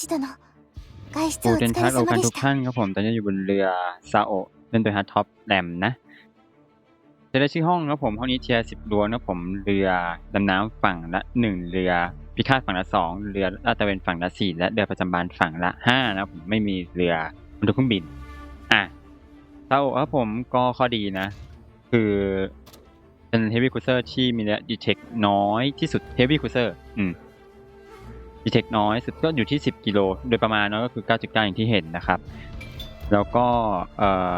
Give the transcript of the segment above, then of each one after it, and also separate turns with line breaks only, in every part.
主殿外出
ผู้
お
เดิน
疲
ทาง
れ
โอ
様
กัน
で
ทุ
し
ก
た
ท่านครับผมตอนนี้อยู่บนเรือซาโอะเล่นโดยฮาร์ดท็อปแรมนะจะได้ชื่อห้องครับผมห้องนี้เทียร์สิบดวงนะผมเรือดำน้ำฝั่งละหนึ่งเรือพิฆาตฝั่งละสองเรือลาดตระเวนฝั่งละสี่และเรือประจำบานฝั่งละห้านะผมไม่มีเรือบรรทุกเครื่องบิน อ่ะซาโอะครับผมก็ข้อดีนะ คือเป็นเฮฟวี่คูเซอร์ที่มีระยะดีเทคน้อยที่สุดเฮฟวี่คูเซอร์อืม ดีเทคน้อยสุดก็อยู่ที่ 10 กิโลโดยประมาณเนาะก็คือ 9.9 อย่างที่เห็นนะครับ แล้วก็เอ่อ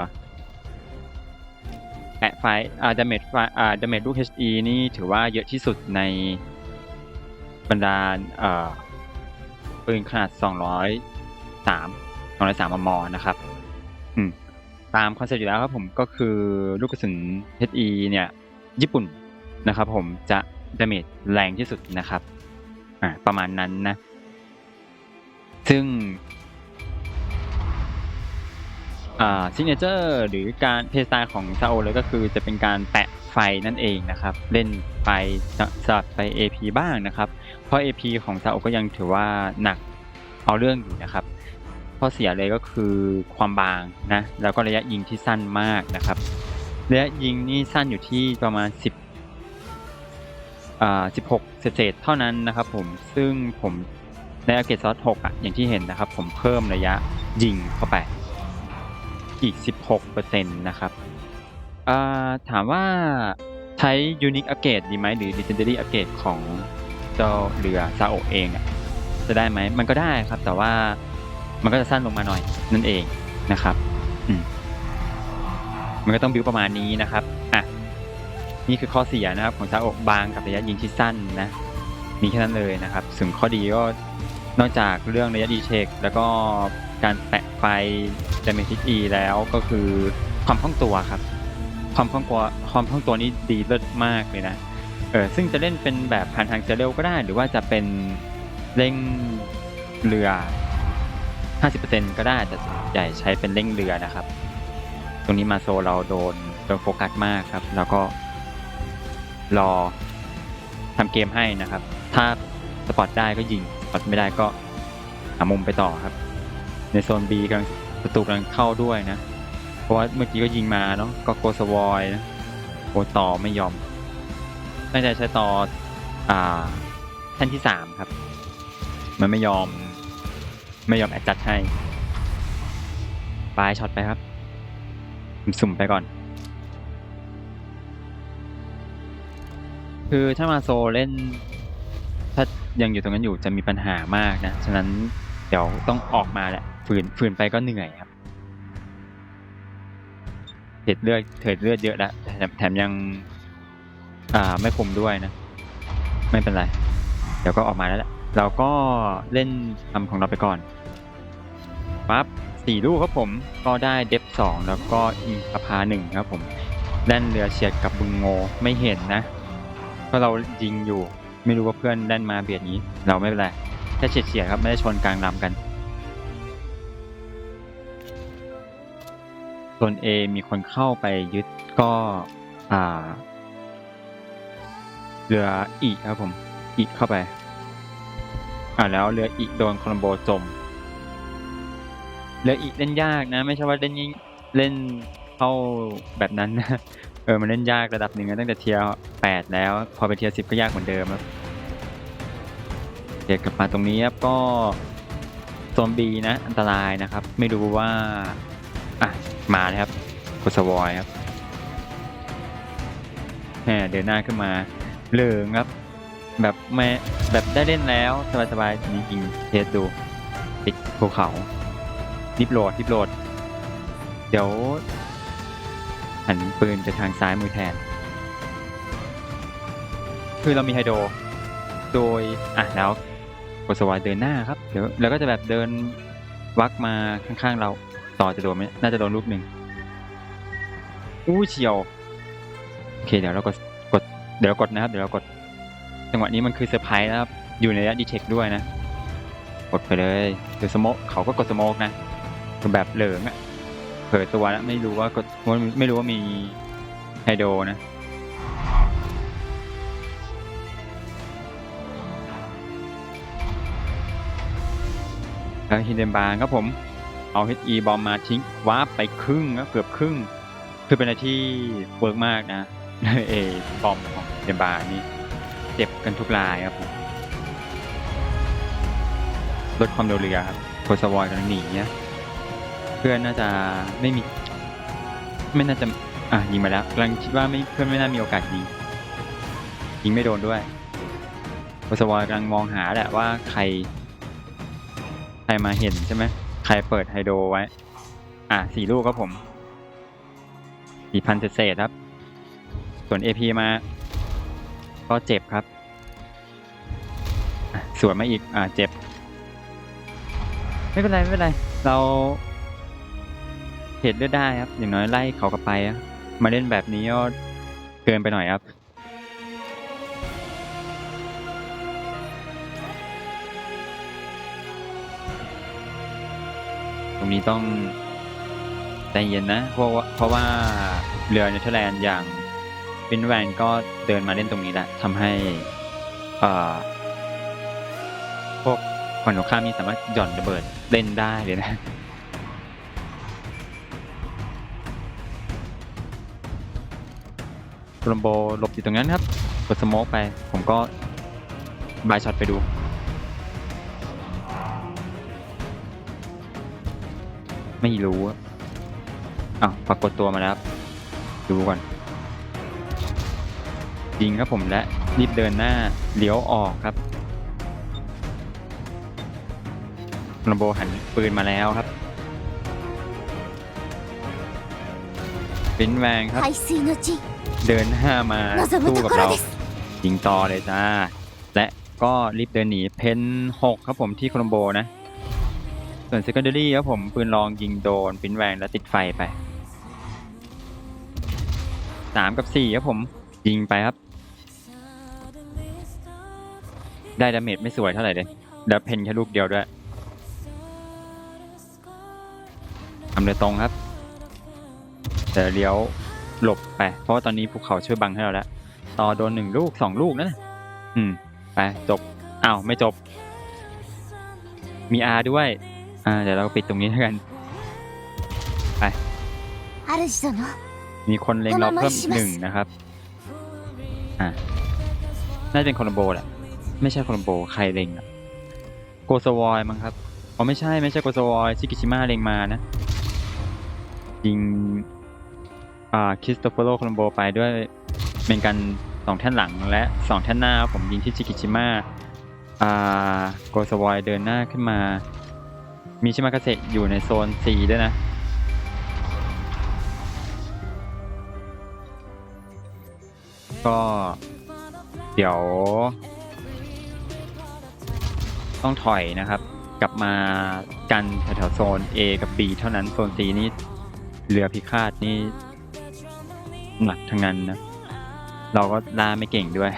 แปะไฟอ่าดาเมจไฟอ่าดาเมจลูก HE นี่ถือว่าเยอะที่สุดในบรรดาอ่อปืนขนาด 203 203มม นะครับ อืม ตามคอนเซ็ปต์อยู่แล้วครับผมก็คือลูกกระสุน HE เนี่ย ญี่ปุ่นนะครับผมจะดาเมจแรงที่สุดนะครับ อ่า ประมาณนั้นนะ ซึ่งซิกเนเจอร์หรือการเพลสไตล์ของซาโอเลยก็คือจะเป็นการแปะไฟนั่นเองนะครับ เล่นไฟสสลับไป AP บ้างนะครับ เพราะ AP ของซาโอก็ยังถือว่าหนักเอาเรื่องอยู่นะครับข้อเสียเลยก็คือความบางนะแล้วก็ระยะยิงที่สั้นมากนะครับระยะยิงนี่สั้นอยู่ที่ประมาณ 10อ่า16เศษเท่านั้นนะครับผมซึ่งผม ในอาเกตซอส6อะอย่างที่เห็นนะครับ ผมเพิ่มระยะยิงเข้าไปอีก 16%นะครับาถามว่าใช้ Unique a g a t e ดีไหมหรือ Legendary a g a t e ของเจ้าเรือซาโอเองอะจะได้ไหมมันก็ได้ครับ แต่ว่ามันก็จะสั้นลงมาหน่อยนั่นเองนะครับอืมมันก็ต้องบิวประมาณนี้นะครับอะนี่คือข้อเสียนะครับ ของซาโอบางกับระยะยิงที่สั้นนะมีแค่นั้นเลยนะครับส่วนข้อดีก็ นอกจากเรื่องระยะดีเทคแล้วก็การแปะไฟดาเมจอีแล้วก็คือความคล่องตัวครับ ความคล่องตัวความคล่องตัวนี้ดีเลิศมากเลยนะเออซึ่งจะเล่นเป็นแบบผ่านทางเซเรลก็ได้ หรือว่าจะเป็นเร่งเรือ 50%ก็ได้แต่ส่วนใหญ่ใช้เป็นเร่งเรือนะครับ ตรงนี้มาโซเราโดนโดนโฟกัสมากครับ แล้วก็รอทำเกมให้นะครับ ถ้าสปอตได้ก็ยิง ปอตไม่ได้ก็หามุมไปต่อครับ ในโซน B กำลังประตูกำลังเข้าด้วยนะ เพราะว่าเมื่อกี้ก็ยิงมาเนาะก็โกสวอยนะโกต่อไม่ยอมตั้งใจใช้ต่ออ่าแท่นที่สามครับ มันไม่ยอม ไม่ยอมแอดจัดให้ปลายช็อตไปครับ สุ่มไปก่อน คือถ้ามาโซเล่น ยังอยู่ตรงนั้นอยู่จะมีปัญหามากนะ ฉะนั้นเดี๋ยวต้องออกมาแหละฝืนฝืนไปก็เหนื่อยครับเถิดเลือดเถิดเลือดเยอะแล้วแถมยัง อ่าไม่คุมด้วยนะ ไม่เป็นไร เดี๋ยวก็ออกมาแล้วแหละเราก็เล่นทำของเราไปก่อนปั๊บสี่ลูกครับผมก็ได้เดฟสองแล้วก็อิงปพาหนึ่งครับผมแล่นเรือเฉียดกับบึงโงไม่เห็นนะ เพราะเรายิงอยู่ ไม่รู้ว่าเพื่อนแล่นมาเบียดนี้ เราไม่เป็นไรแค่เฉียดเฉียดครับไม่ได้ชนกลางลำกันส่วน A มีคนเข้าไปยึดก็อ่าเรืออีครับผมอีเข้าไป อ่าแล้วเรืออีโดนโคลัมโบจมเรืออีเล่นยากนะ ไม่ใช่ว่าเล่นเล่นเข้าแบบนั้นนะ เออมันเล่นยากระดับหนึ่งตั้งแต่เทียร์แปดแล้ว พอไปเทียร์สิบก็ยากเหมือนเดิมครับเดี๋ยวกลับมาตรงนี้ครับก็โซนบีนะ อันตรายนะครับ ไม่รู้ว่าอะมาเลยครับกุสวอยครับแหมเดินหน้าขึ้นมาเหลืองครับ แบบไม่แบบได้เล่นแล้วสบายๆจริงๆเทสดูติดภูเขาดิบโหลดดิบโหลด เดี๋ยว หันปืนไปทางซ้ายมือแทน คือเรามีไฮโดรโดยอะแล้วกดสวายเดินหน้าครับเดี๋ยวแล้วก็จะแบบเดินวักมาข้างๆเราต่อจะโดนไหมน่าจะโดนลูกหนึ่งอู้เฉียวโอเคเดี๋ยวเรากดกดเดี๋ยวเรากดนะครับ เดี๋ยวเรากดจังหวะนี้มันคือเซอร์ไพรส์นะครับ อยู่ในระยะดีเทคด้วยนะ กดไปเลยเดี๋ยวสโมกเขาก็กดสโมกนะแบบเหลิงอะ เผยตัวแล้วไม่รู้ว่ากดไม่รู้ว่ามีไฮโดรนะแล้วฮินเดนบาร์ครับผมเอา HE บอมมาทิ้งวาร์ปไปครึ่งนะเกือบครึ่ง คือเป็นอะไรที่เวิร์กมากนะเอบอมของเดนบาร์นี่เจ็บกันทุกรายครับผมลดความเร็วเรือครับโคสวอยกำลังหนีเนี่ย เพื่อนน่าจะไม่มี ไม่น่าจะ อะยิงมาแล้วกำลังคิดว่าไม่เพื่อนไม่น่ามีโอกาสยิงยิงไม่โดนด้วยโคสวอยกำลังมองหาแหละว่าใคร ใครมาเห็นใช่ไหมใครเปิดไฮโดรไว้ อะสี่ลูกครับผมสี่พันเศษครับ ส่วน AP มา ก็เจ็บครับอะสวนมาอีก อะเจ็บ ไม่เป็นไร ไม่เป็นไร เรา เหตุเลือดได้ครับ อย่างน้อยไล่เขากลับไปอะมาเล่นแบบนี้ก็เกินไปหน่อยครับ ตรงนี้ต้องใจเย็นนะ เพราะว่าเพราะว่าเรือเนเธอร์แลนด์อย่างวินแวนก็เดินมาเล่นตรงนี้แหละทำให้พวกฝั่งตรงข้ามนี่สามารถหย่อนระเบิดเล่นได้เลยนะ ลัมโบหลบอยู่ตรงนั้นครับกดสโมกไป ผมก็บายช็อตไปดู ไม่รู้อะอ้าวปรากฏตัวมาแล้วครับดูก่อนยิงครับผมและรีบเดินหน้าเลี้ยวออกครับลมโบหันปืนมาแล้วครับ เป็นแวงครับ
排水の陣
เดินหน้ามา
望む
สู้
と
กับ
ころ
เรา
です
ยิงต่อเลยจ้า และก็รีบเดินหนีเพนหกครับผมที่โคลัมโบนะ ส่วน secondary ครับผมปืนลองยิงโดนปินแวงแล้วติดไฟไปสามกับสี่ครับผม ยิงไปครับ ได้ดาเมจไม่สวยเท่าไหร่เลยแล้วเพนแค่ลูกเดียวด้วยทำเลยตรงครับ แต่เลี้ยวหลบไป เพราะว่าตอนนี้ภูเขาช่วยบังให้เราแล้ว ต่อโดนหนึ่งลูกสองลูกนะอืม ไปจบอ้าวไม่จบ มี R ด้วย อ่า เดี๋ยวเราปิดตรงนี้แล้วกัน
主殿
มีคนเล็งเราเพิ่มอีกหนึ่งนะครับ อ่าน่าจะเป็นโคลัมโบแหละ ไม่ใช่โคลัมโบ ใครเล็งอะโกโซวอยมั้งครับ อ๋อไม่ใช่ไม่ใช่โกโซวอยซิกิชิมะเล็งมานะยิงอ่า คริสโตเฟโรโคลัมโบไปด้วยเป็นกันสองแท่นหลังและสองแท่นหน้าผมยิงที่ซิกิชิมะอ่าโกโซวอยเดินหน้าขึ้นมา มีชิมากาเซอยู่ในโซน C ด้วยนะ ก็เดี๋ยว ต้องถอยนะครับ กลับมากันแถวๆโซน A กับ B เท่านั้นโซน C นี่เรือพิฆาตนี่ หนักทั้งนั้นนะ เราก็ล่าไม่เก่งด้วย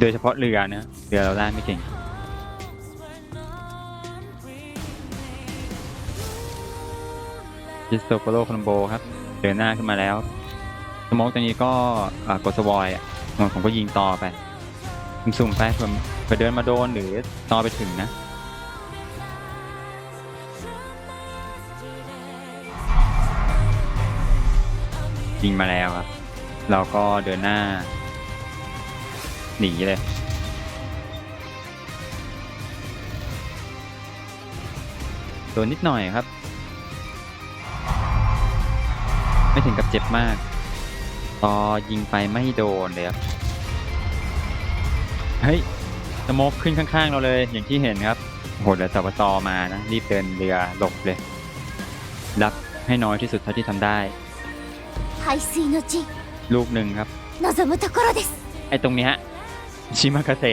โดยเฉพาะเรือนะเรือเราล่าไม่เก่ง จิสโตโปโลคอมโบครับ เดินหน้าขึ้นมาแล้ว สมองตรงนี้ก็อ่ากดสวอยอะมันผมก็ยิงต่อไปสุ่มไปผื่อเผื่อเดินมาโดนหรือต่อไปถึงนะยิงมาแล้วครับ เราก็เดินหน้า หนีเลย โดนนิดหน่อยครับ ไม่ถึงกับเจ็บมาก พอยิงไปไม่โดนเลยครับเฮ้ยสโมกขึ้นข้างๆเราเลย อย่างที่เห็นครับโหเดี๋ยวสปตมานะ รีบเดินเรือหลบเลย รับให้น้อยที่สุดเท่าที่ทำได้
排水の陣
ลูกหนึ่งครับ
望むところです
ไอ้ตรงเนี้ยชิมากาเซ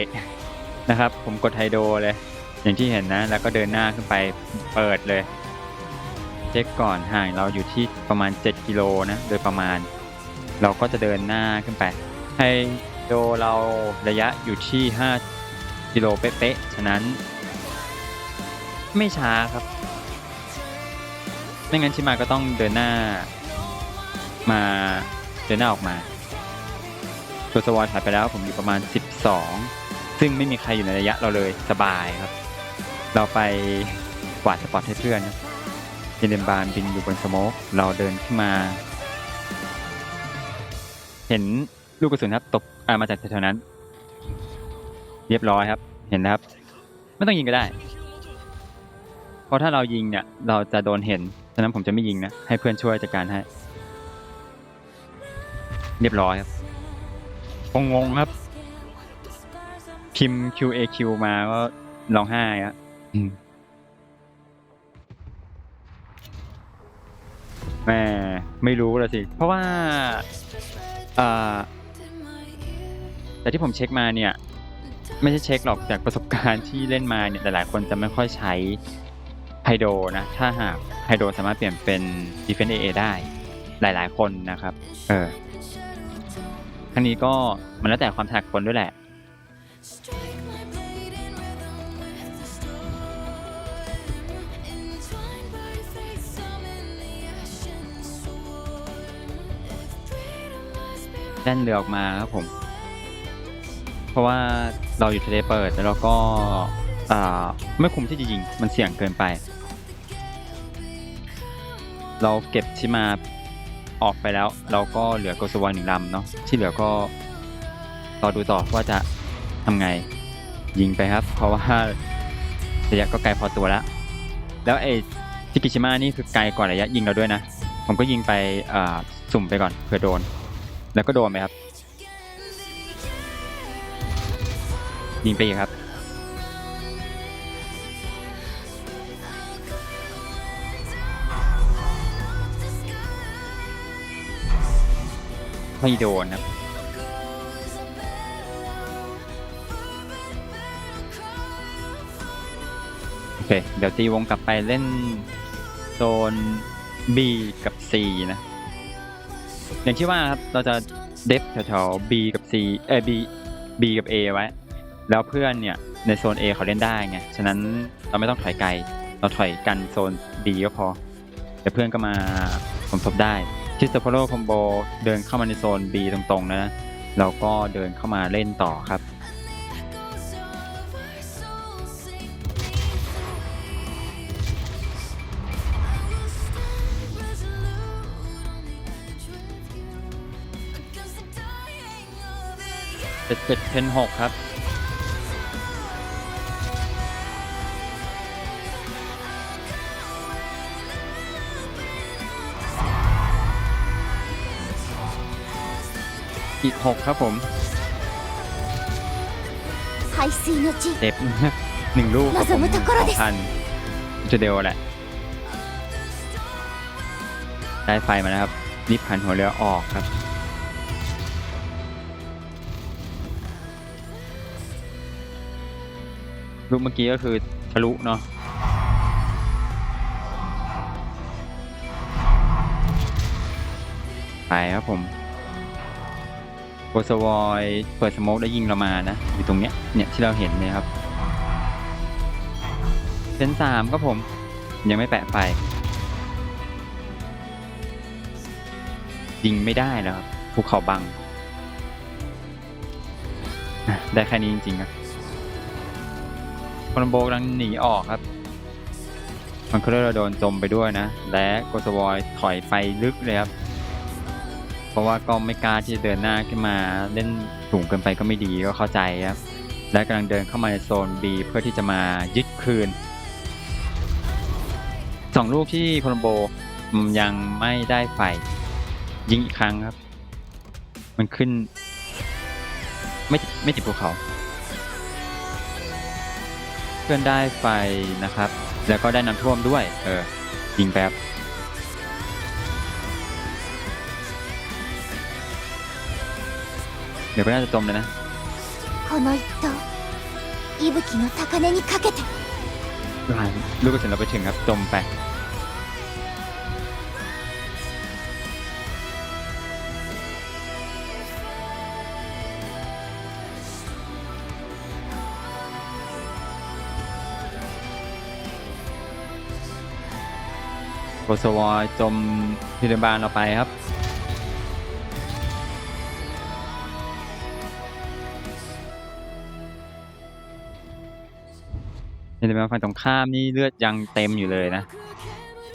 นะครับ ผมกดไฮโดเลย อย่างที่เห็นนะ แล้วก็เดินหน้าขึ้นไปเปิดเลย เช็คก่อนห่างเราอยู่ที่ประมาณ 7 กิโลนะ โดยประมาณ เราก็จะเดินหน้าขึ้นไป ไฮโดเราระยะอยู่ที่ 5 กิโลเป๊ะๆ ฉะนั้น ไม่ช้าครับ ไม่งั้นชิมาก็ต้องเดินหน้า มา เดินหน้าออกมาตัวสวอยผ่านไปแล้วผมอยู่ประมาณ 12 ซึ่งไม่มีใครอยู่ในระยะเราเลยสบายครับ เราไปกวาดสปอตให้เพื่อนครับเฮเลนบานบินอยู่บนสโมกเราเดินขึ้นมา เห็นลูกกระสุนครับตกามาจากแถวนั้น เรียบร้อยครับ เห็นนะครับ ไม่ต้องยิงก็ได้ เพราะถ้าเรายิงเนี่ย เราจะโดนเห็น ฉะนั้นผมจะไม่ยิงนะ ให้เพื่อนช่วยจัดการให้ เรียบร้อยครับคงงงครับ พิมพ์ QAQ มาก็ร้องไห้อะอืมแม่ไม่รู้ละสิ เพราะว่าอ่าแต่ที่ผมเช็คมาเนี่ย ไม่ใช่เช็คหรอกจากประสบการณ์ที่เล่นมาเนี่ยหลายๆคนจะไม่ค่อยใช้ไฮโดรนะ ถ้าหากไฮโดรสามารถเปลี่ยนเป็น Defense AA ได้ หลายๆคนนะครับ เออ ทั้งนี้ก็มันแล้วแต่ความถนัดคนด้วยแหละ
Strike my blade in rhythm with the storm. Entwined by fate, summon the ashen sworn. If freedom must be
แล่นเรือออกมาครับผม เพราะว่าเราอยู่ทะเลเปิดแล้วเราก็อ่าไม่คุ้มที่จะยิง มันเสี่ยงเกินไป เราเก็บชิมา ออกไปแล้ว เราก็เหลือโกสวาหนึ่งลำเนาะที่เหลือก็รอดูต่อว่าจะทำไง ยิงไปครับ เพราะว่าระยะก็ไกลพอตัวแล้ว แล้วไอ้ทิกิชิมานี่คือไกลกว่าระยะยิงเราด้วยนะ ผมก็ยิงไปอ่าสุ่มไปก่อนเผื่อโดน แล้วก็โดนไปครับ ยิงไปอีกครับ ไม่โดนครับโอเค เดี๋ยวตีวงกลับไปเล่นโซน B กับ C นะ อย่างที่ว่าครับ เราจะเดฟแถวๆ B กับ C เอ้ย B B กับ A ไว้ แล้วเพื่อนเนี่ย ในโซน A เขาเล่นได้ไง ฉะนั้นเราไม่ต้องถอยไกล เราถอยกันโซน B ก็พอ แต่เพื่อนก็มาสมทบได้ ทิสโตโพโลคอมโบเดินเข้ามาในโซน B ตรงๆนะ เราก็เดินเข้ามาเล่นต่อครับเจ็ดเจ็ดเพนหกครับ อีกหกครับผม
排水の地
เจ็บ หนึ่งลูกครับผม
望むところです
พันจะเดียวแหละ ได้ไฟมาแล้วครับรีบพันหัวเรือออกครับ ลูกเมื่อกี้ก็คือทะลุเนาะ ไปครับผม โกสวอยเปิดสโมกแล้ยิงเรามานะ อยู่ตรงเนี้ยเนี่ยที่เราเห็นเนี่ยครับเซนสามครับผม ยังไม่แปะไฟยิงไม่ได้แล้วครับภูเขาบัง ได้แค่นี้จริง ๆ ครับคอนโบกำลังหนีออกครับมันก็เลยเราโดนจมไปด้วยนะ และโกสวอยถอยไปลึกเลยครับ เพราะว่าก็ไม่กล้าที่จะเดินหน้าขึ้นมาเล่นสูงเกินไปก็ไม่ดีก็เข้าใจครับและกำลังเดินเข้ามาในโซน B เพื่อที่จะมายึดคืนสองลูกที่โคลัมโบยังไม่ได้ไฟยิงอีกครั้งครับ มันขึ้น ไม่ไม่ติดภูเขา เพื่อนได้ไฟนะครับ แล้วก็ได้น้ำท่วมด้วย เออยิงแป๊บ เดี๋ยวก็น่าจะจมเลยนะ
この一投息吹の高値にかけて
ลูกกระสุนเราไปถึงครับ จมไป โกสวอยจมพิรบาลเราไปครับ ห็นไหมฝั่งตรงข้ามนี่เลือดยังเต็มอยู่เลยนะ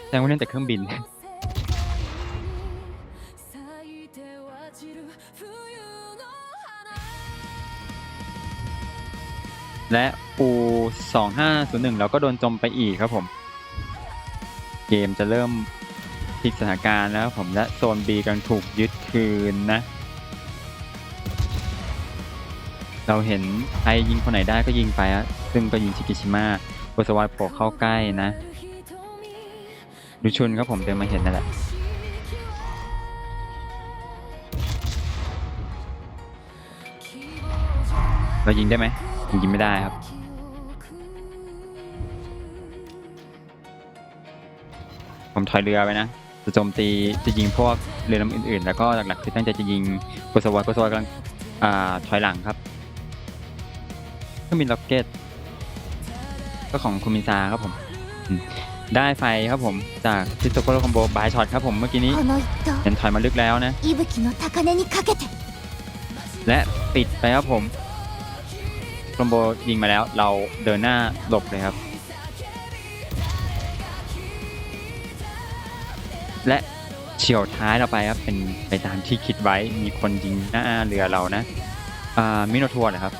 แสดงว่าเล่นแต่เครื่องบิน และปู2501เราก็โดนจมไปอีกครับผม เกมจะเริ่มพลิกสถานการณ์แล้วผมและโซน B กำลังถูกยึดคืนนะ เราเห็นใครยิงคนไหนได้ก็ยิงไปอะซึ่งก็ยิงชิกิชิมะโกสวายโผล่เข้าใกล้นะดูชุนครับผมเดินมาเห็นนั่นแหละเรายิงได้ไหมยิงไม่ได้ครับผมถอยเรือไปนะ จะโจมตี จะยิงพวกเรือลำอื่นๆ แล้วก็หลักๆคือตั้งใจจะยิงโกสวายโกสวายกำลังอ่าถอยหลังครับ เครื่องบินล็อกเก็ตก็ของคุมิซาครับผมอืมได้ไฟครับผมจากทิสโตโกโรคอมโบบายช็อตครับผมเมื่อกี้นี้
この一
เห็นถอยมาลึกแล้วนะ
投息吹の高値にかけて
และปิดไปครับผมคอมโบยิงมาแล้วเราเดินหน้าหลบเลยครับ และเฉียวท้ายเราไปครับ เป็นไปตามที่คิดไว้มีคนยิงหน้าเรือเรานะอ่ามิโนทัวร์นะครับ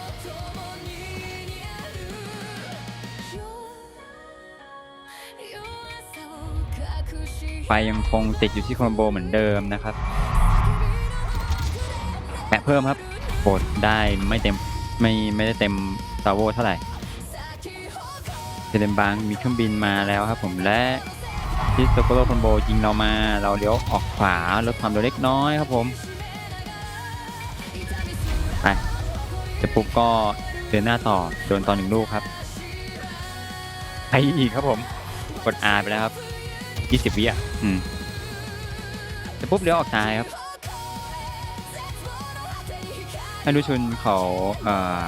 ไฟยังคงติดอยู่ที่คอมโบเหมือนเดิมนะครับแปะเพิ่มครับโบดได้ไม่เต็มไม่ไม่ได้เต็มซาโวเท่าไหร่เทเลมบางมีเครื่องบินมาแล้วครับผมและที่สโกโลคอนโบยิงเรามาเราเลี้ยวออกขวาลดความเร็วเล็กน้อยครับผมไปเสร็จปุ๊บก็เดินหน้าต่อโดนต่อหนึ่งลูกครับไปอีกครับผมกด R ไปแล้วครับ 20วิอะอืมเสร็จปุ๊บเลี้ยวออกซ้ายครับให้ดูชุนเขาเอ่อ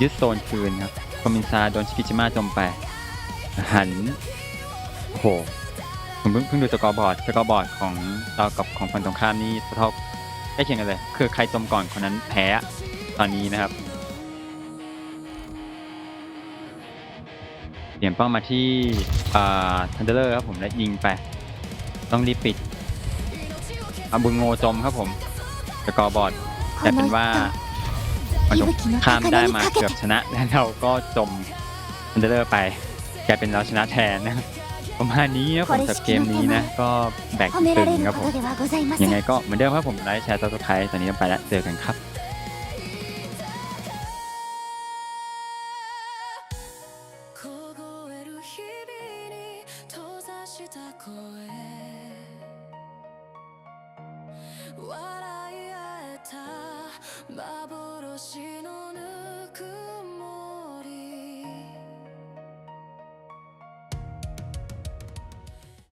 ยึดโซนคืนครับคอมินซาโดนชิกิจิมะจมไป หันโอ้โหผมเพิ่งเพิ่งดูสกอร์บอร์ดสกอร์บอร์ดของเรากับของฝั่งตรงข้ามนี่เท่าใกล้เคียงกันเลย คือใครจมก่อนคนนั้นแพ้ตอนนี้นะครับ ลี่ยนเป้ามาที่ทันเดอร์ครับผมและยิงไป ต้องรีบปิดอาบุญโงจมครับผมจะกอบอดแต่เป็นว่า
มัน
ข้ามได้มาเกือบชนะแล้วเราก็จมทันเดอร์ไปกลายเป็นเราชนะแทนนะประมาณนี้นะผมกับเกมนี้นะ ก็แบกตึงครับผมยังไงก็เหมือนเดิมครับผมไลค์แชร์ซับสไครต์ตอนนี้ต้ไปแล้วเจอกันครับ